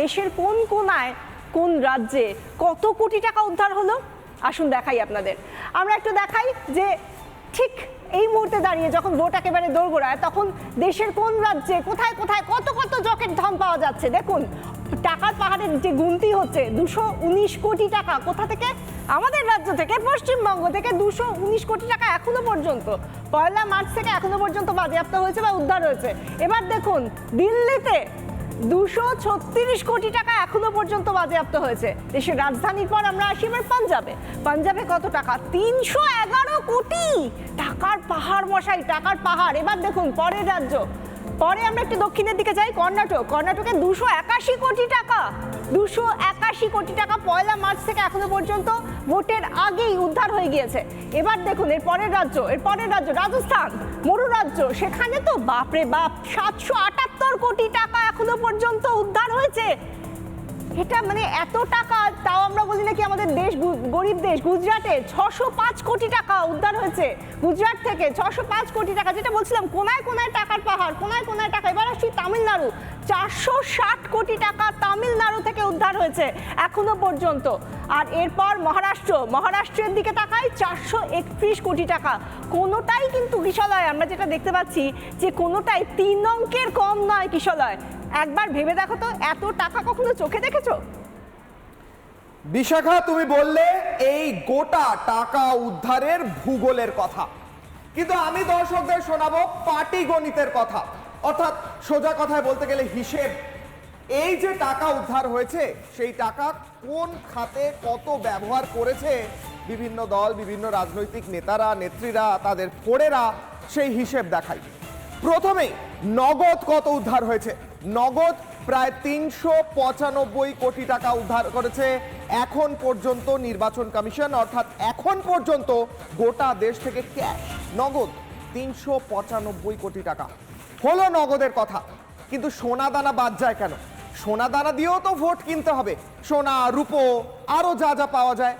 দেশের কোন কোনায়, কোন রাজ্যে কত কোটি টাকা উদ্ধার হলো? আসুন দেখাই আপনাদের। আমরা একটু দেখাই যে ঠিক এই মুহূর্তে দাঁড়িয়ে যখন ভোট একেবারে দোরগোড়ায়, তখন দেশের কোন রাজ্যে কোথায় কোথায় কত কত জকের ধন পাওয়া যাচ্ছে? দেখুন, টাকার পাহাড়ের যে গুনতি হচ্ছে, দুশো উনিশ কোটি টাকা কোথা থেকে? আমাদের রাজ্য থেকে, পশ্চিমবঙ্গ থেকে দুশো উনিশ কোটি টাকা এখনও পর্যন্ত। পয়লা মার্চ থেকে এখনও পর্যন্ত বাজেয়াপ্ত হয়েছে বা উদ্ধার হয়েছে। এবার দেখুন, দিল্লিতে দুশো ছত্রিশ কোটি টাকা এখনও পর্যন্ত বাজেয়াপ্ত হয়েছে। দেশের রাজধানীর পর আমরা আসি এবার পাঞ্জাবে। পাঞ্জাবে কত টাকা? তিনশো এগারো কোটি! টাকার পাহাড় মশাই, টাকার পাহাড়। এবার দেখুন, পরের রাজ্য। পরে আমরা একটু দক্ষিণের দিকে যাই, কর্ণাটক। কর্ণাটকে দুশো একাশি কোটি টাকা, দুশো একাশি কোটি টাকা পয়লা মার্চ থেকে এখনও পর্যন্ত ভোটের আগেই উদ্ধার হয়ে গিয়েছে। এবার দেখুন, এর পরের রাজ্য, এর পরের রাজ্য, রাজস্থান, মরু রাজ্য, সেখানে তো বাপরে বাপ, সাতশো আটাত্তর কোটি টাকা এখনও পর্যন্ত উদ্ধার হয়েছে। এটা মানে এত টাকা, তাও আমরা বলি নাকি আমাদের দেশ গরিব দেশ, গুজরাটে ছশো পাঁচ কোটি টাকা উদ্ধার হয়েছে, গুজরাট থেকে ছশো পাঁচ কোটি টাকা, যেটা বলছিলাম, কোনায় কোনায় টাকার পাহাড়, কোনায় কোনায় টাকা, এবার আসছি তামিলনাড়ু, চারশো ষাট কোটি টাকা তামিলনাড়ু থেকে উদ্ধার হয়েছে এখনও পর্যন্ত। আর এরপর মহারাষ্ট্র, মহারাষ্ট্রের দিকে তাকাই, চারশো একত্রিশ কোটি টাকা, কোনোটাই কিন্তু কিশলয়, আমরা যেটা দেখতে পাচ্ছি যে কোনোটাই তিন অঙ্কের কম নয় কিশলয়। একবার ভেবে দেখো তো, এত টাকা কখনো চোখে দেখেছ? বিশাখা, তুমি বললে এই গোটা টাকা উদ্ধারের ভূগোলের কথা। কিন্তু আমি দর্শকদের শোনাবো পাটিগণিতের কথা। অর্থাৎ সোজা কথায় বলতে গেলে হিসেব, এই যে টাকা উদ্ধার হয়েছে, সেই টাকা কোন খাতে কত ব্যবহার করেছে, বিভিন্ন দল, বিভিন্ন রাজনৈতিক নেতারা, নেত্রীরা, তাদের ফোড়েরা সেই হিসেব দেখায় প্রথমেই নগদ কত উদ্ধার হয়েছে? নগদ প্রায় তিনশো পঁচানব্বই কোটি টাকা উদ্ধার করেছে এখন পর্যন্ত নির্বাচন কমিশন, অর্থাৎ এখন পর্যন্ত গোটা দেশ থেকে ক্যাশ, নগদ তিনশো পঁচানব্বই কোটি টাকা। হলো নগদের কথা, কিন্তু সোনা দানা বাদ যায় কেন? সোনা দানা দিয়েও তো ভোট কিনতে হবে। সোনা, রূপো আরও যা যা পাওয়া যায়।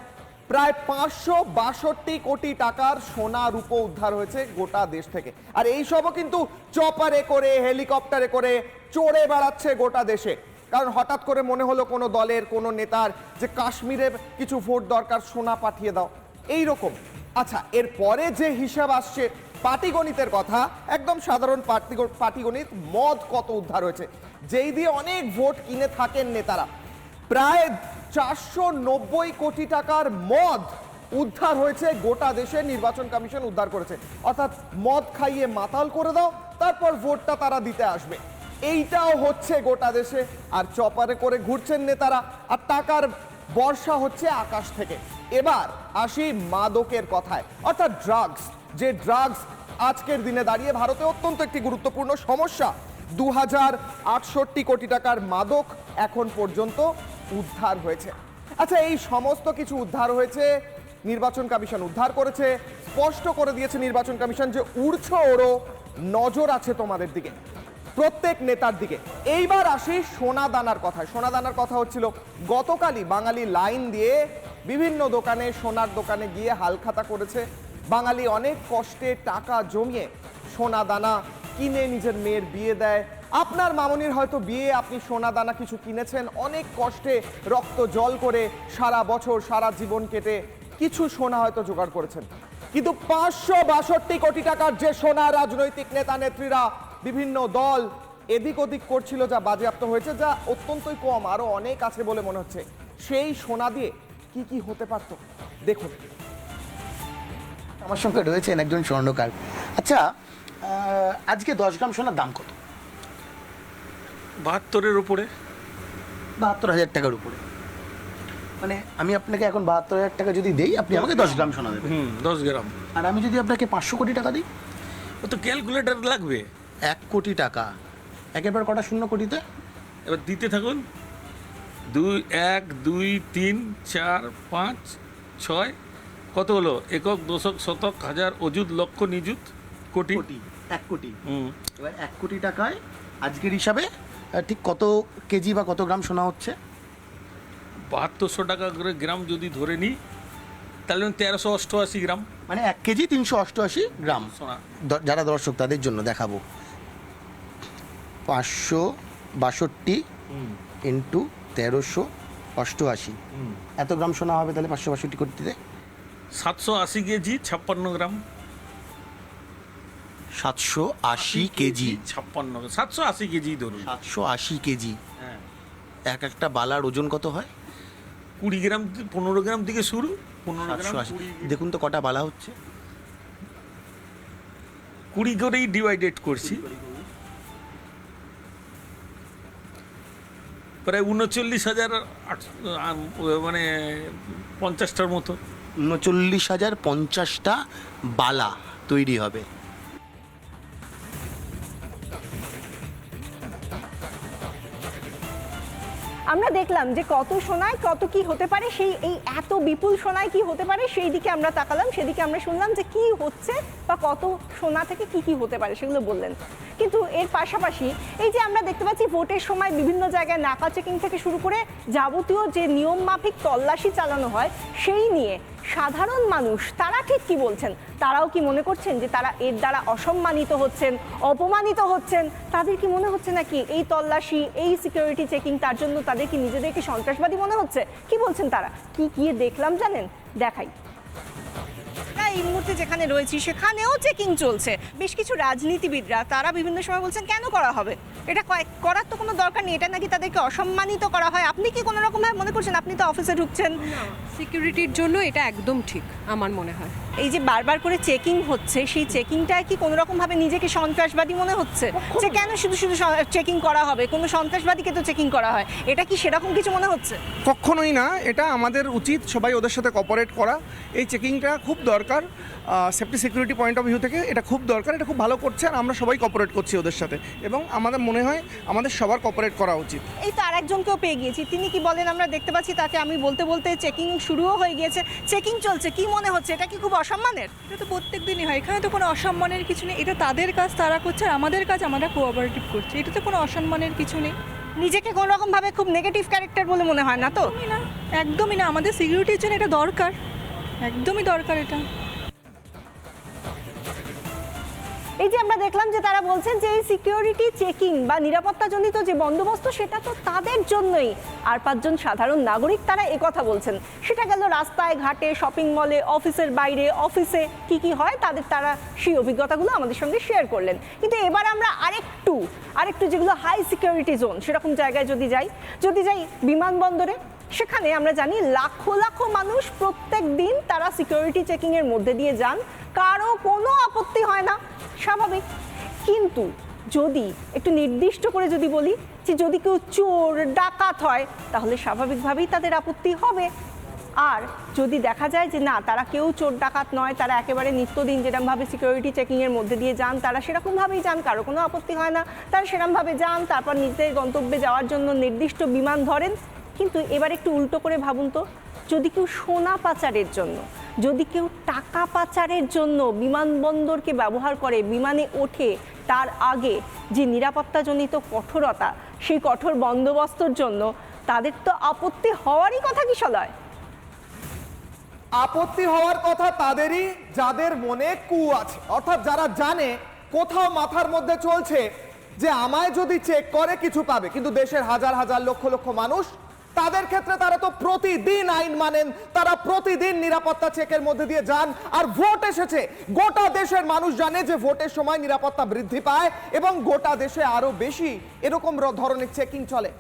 প্রায় পাঁচশো বাষট্টি কোটি টাকার সোনা, রূপো উদ্ধার হয়েছে গোটা দেশ থেকে। আর এই সবও কিন্তু চপারে করে, হেলিকপ্টারে করে চড়ে বেড়াচ্ছে গোটা দেশে। কারণ হঠাৎ করে মনে হলো কোনো দলের, কোনো নেতার যে কাশ্মীরে কিছু ভোট দরকার সোনা পাঠিয়ে দাও। এই রকম আচ্ছা এরপরে যে হিসাব আসছে পাটিগণিতের কথা, একদম সাধারণ পাটিগণিত মদ কত উদ্ধার হয়েছে? যেই দিয়ে অনেক ভোট কিনে থাকেন নেতারা। প্রায় চারশো নব্বই কোটি টাকার মদ উদ্ধার হয়েছে গোটা দেশে, নির্বাচন কমিশন উদ্ধার করেছে। অর্থাৎ মদ খাইয়ে মাতাল করে দাও, তারপর ভোটটা তারা দিতে আসবে। এইটাও হচ্ছে গোটা দেশে। আর চপারে করে ঘুরছেন নেতারা, আর টাকার বর্ষা হচ্ছে আকাশ থেকে। এবার আসি মাদকের কথায়। অর্থাৎ ড্রাগস যে ড্রাগস আজকের দিনে দাঁড়িয়ে ভারতে অত্যন্ত একটি গুরুত্বপূর্ণ সমস্যা। দু হাজার আটষট্টি কোটি টাকার মাদক এখন পর্যন্ত উদ্ধার হয়েছে। আচ্ছা এই সমস্ত কিছু উদ্ধার হয়েছে, নির্বাচন কমিশন উদ্ধার করেছে, স্পষ্ট করে দিয়েছে নির্বাচন কমিশন যে উড়ছ ওরও নজর আছে তোমাদের দিকে। প্রত্যেক নেতার দিকে। এইবার আসি সোনা দানার কথায়। সোনা দানার কথা হচ্ছিল, গতকালই বাঙালি লাইন দিয়ে বিভিন্ন দোকানে, সোনার দোকানে গিয়ে হালখাতা করেছে। বাঙালি অনেক কষ্টে টাকা জমিয়ে সোনা দানা কিনে নিজের মেয়ের বিয়ে দেয়। আপনার মামনির হয়তো বিয়ে, আপনি সোনা দানা কিছু কিনেছেন। অনেক কষ্টে রক্ত জল করে সারা বছর, সারা জীবন কেটে কিছু সোনা হয়তো জোগাড় করেছেন। কিন্তু পাঁচশো বাষট্টি কোটি টাকার যে সোনা রাজনৈতিক নেতা নেত্রীরা বিভিন্ন দল এদিক ওদিক করছিল যা বাজেয়াপ্ত হয়েছে যা অত্যন্তই কম আরও অনেক আছে বলে মনে হচ্ছে। সেই সোনা দিয়ে কি কি হতে পারত? দেখুন। আমার সঙ্গে রয়েছেন একজন স্বর্ণকার। আচ্ছা আজকে দশ গ্রাম সোনার দাম কত? বাহাত্তরের উপরে। বাহাত্তর হাজার টাকার উপরে। মানে আমি আপনাকে এখন বাহাত্তর হাজার টাকা যদি দেই আপনি আমাকে দশ গ্রাম সোনা দেবেন। হুম দশ গ্রাম। আর আমি যদি আপনাকে পাঁচশো কোটি টাকা দিই? ও তো ক্যালকুলেটার লাগবে। এক কোটি টাকা। একের পর কটা শূন্য কোটিতে? এবার দিতে থাকুন। দুই এক দুই তিন চার পাঁচ ছয়। কত হলো? একক দশক শতক হাজার অযুত লক্ষ নিযুত কোটি। কোটি এক কোটি। হুম। এবার এক কোটি টাকায় আজকের হিসাবে ঠিক কত কেজি বা কত গ্রাম সোনা হচ্ছে? বাহাত্তরশো টাকা করে গ্রাম যদি ধরে নিই তাহলে তেরোশো অষ্টআশি গ্রাম। মানে এক কেজি তিনশো অষ্টআশি গ্রাম। যারা দর্শক তাদের জন্য দেখাবো। পাঁচশো বাষট্টি ইন্টু তেরোশো অষ্টআশি। এত গ্রাম সোনা হবে তাহলে পাঁচশো বাষট্টি কোটিতে? সাতশো আশি কেজি ছাপ্পান্ন গ্রাম। সাতশো আশি কেজি। ছাপ্পান্ন সাতশো আশি কেজি ধরুন। সাতশো আশি কেজি। হ্যাঁ। এক একটা বালার ওজন কত হয়? কুড়ি গ্রাম পনেরো গ্রাম থেকে শুরু। সাতশো আশি। দেখুন তো কটা বালা হচ্ছে। কুড়ি করেই ডিভাইডেড করছি। প্রায় উনচল্লিশ হাজার মানে পঞ্চাশটার মতো। উনচল্লিশ হাজার পঞ্চাশটা বালা তৈরি হবে। আমরা দেখলাম যে কত সোনায় কত কি হতে পারে, সেই এই এত বিপুল সোনায় কি হতে পারে, সেই দিকে আমরা তাকালাম, সেদিকে আমরা শুনলাম যে কি হচ্ছে বা কত সোনা থেকে কি কি হতে পারে, সেগুলো বললেন। কিন্তু এর পাশাপাশি এই যে আমরা দেখতে পাচ্ছি ভোটের সময় বিভিন্ন জায়গায় নাকা চেকিং থেকে শুরু করে যাবতীয় যে নিয়ম মাফিক তল্লাশি চালানো হয়, সেই নিয়ে সাধারণ মানুষ তারা ঠিক কি বলছেন? তারাও কি মনে করছেন যে তারা এর দ্বারা অসম্মানিত হচ্ছেন, অপমানিত হচ্ছেন? তাদের কি মনে হচ্ছে নাকি এই তল্লাশি, এই সিকিউরিটি চেকিং তার জন্য তাদের কি নিজেদেরকে সন্ত্রাসবাদী মনে হচ্ছে? কি বলছেন তারা? কি গিয়ে দেখলাম জানেন? দেখাই। এই মুহূর্তে যেখানে রয়েছি, সেখানেও চেকিং চলছে। বেশ কিছু রাজনীতিবিদরা, তারা বিভিন্ন সময় বলছেন, কেন করা হবে? এটা করার তো কোনো দরকার নেই, এটা নাকি তাদেরকে অসম্মানিত করা হয়। আপনি কি কোনো রকমভাবে মনে করছেন? আপনি তো অফিসে ঢুকছেন। সিকিউরিটির জন্য এটা একদম ঠিক। আমার মনে হয়। এই যে বারবার করে চেকিং হচ্ছে সেই চেকিংটায় কি কোনো রকম ভাবে নিজেকে সন্ত্রাসবাদী মনে হচ্ছে? যে কেন শুধু শুধু চেকিং করা হবে? কোনো সন্ত্রাসবাদীকে তো চেকিং করা হয়। এটা কি সেরকম কিছু মনে হচ্ছে? কখনোই না। এটা আমাদের উচিত সবাই ওদের সাথে কপারেট করা। এই চেকিংটা খুব দরকার। Safety security point of view থেকে এটা খুব দরকার। এটা খুব ভালো করছে আর আমরা সবাই কপারেট করছি ওদের সাথে। এবং আমাদের মনে হয় আমাদের সবার কপারেট করা উচিত। এই তো আরেকজনকেও পেয়ে গিয়েছি। তিনি কি বলেন আমরা দেখতে পাচ্ছি তাকে। আমি বলতে বলতে চেকিং শুরুও হয়ে গিয়েছে। চেকিং চলছে। কি মনে হচ্ছে এটা কি খুব অসম্মানের? এটা তো প্রত্যেক দিনই হয় এখানে তো কোনো অসম্মানের কিছু নেই। এটা তাদের কাজ তারা করছে আর আমাদের কাজ আমরা কোঅপারেটিভ করছি। এটা তো কোনো অসম্মানের কিছু নেই। নিজেকে কোনো রকমভাবে খুব নেগেটিভ ক্যারেক্টার বলে মনে হয় না তো? একদমই না একদমই না। আমাদের সিকিউরিটির জন্য এটা দরকার। একদমই দরকার এটা। এই যে আমরা দেখলাম যে তারা বলছেন যে এই সিকিউরিটি চেকিং বা নিরাপত্তাজনিত যে বন্দোবস্ত, সেটা তো তাদের জন্যই। আর পাঁচজন সাধারণ নাগরিক তারা একথা বলছেন। সেটা গেল রাস্তায়, ঘাটে শপিং মলে অফিসের বাইরে অফিসে কি কি হয় তাদের তারা সেই অভিজ্ঞতাগুলো আমাদের সঙ্গে শেয়ার করলেন। কিন্তু এবার আমরা আরেকটু আরেকটু যেগুলো হাই সিকিউরিটি জোন সেরকম জায়গায় যদি যাই যদি যাই বিমানবন্দরে সেখানে আমরা জানি লাখো লাখো মানুষ প্রত্যেক দিন তারা সিকিউরিটি চেকিং এর মধ্যে দিয়ে যান। কারও কোনো আপত্তি হয় না, স্বাভাবিক। কিন্তু যদি একটু নির্দিষ্ট করে যদি বলি যে যদি কেউ চোর, ডাকাত হয়, তাহলে স্বাভাবিকভাবেই তাদের আপত্তি হবে। আর যদি দেখা যায় যে না, তারা কেউ চোর, ডাকাত নয়, তারা একেবারে নিত্যদিন যেরকমভাবে সিকিউরিটি চেকিংয়ের মধ্যে দিয়ে যান, তারা সেরকমভাবেই যান, কারও কোনো আপত্তি হয় না। তারা সেরকমভাবে যান, তারপর নিজেদের গন্তব্যে যাওয়ার জন্য নির্দিষ্ট বিমান ধরেন। কিন্তু এবার একটু উল্টো করে ভাবুন তো, যদি কেউ সোনা পাচারের জন্য, যদি কেউ টাকা পাচারের জন্য বিমানবন্দরকে ব্যবহার করে, বিমানে ওঠে তার আগে যে নিরাপত্তাজনিত কঠোরতা, সেই কঠোর বন্দোবস্তর জন্য, তাদের তো আপত্তি হওয়ারই কথা কি সলয় আপত্তি হওয়ার কথা তাদেরই, যাদের মনে কু আছে। অর্থাৎ যারা জানে কোথাও মাথার মধ্যে চলছে যে আমায় যদি চেক করে, কিছু পাবে। কিন্তু দেশের হাজার হাজার, লক্ষ লক্ষ মানুষ তাদের ক্ষেত্রে তারা তো প্রতিদিন আইন মানেন, তারা প্রতিদিন নিরাপত্তা চেকের মধ্যে দিয়ে যান, আর ভোট এসেছে। গোটা দেশের মানুষ জানে যে ভোটের সময় নিরাপত্তা বৃদ্ধি পায় এবং গোটা দেশে আরও বেশি এরকম ধরনের চেকিং চলে।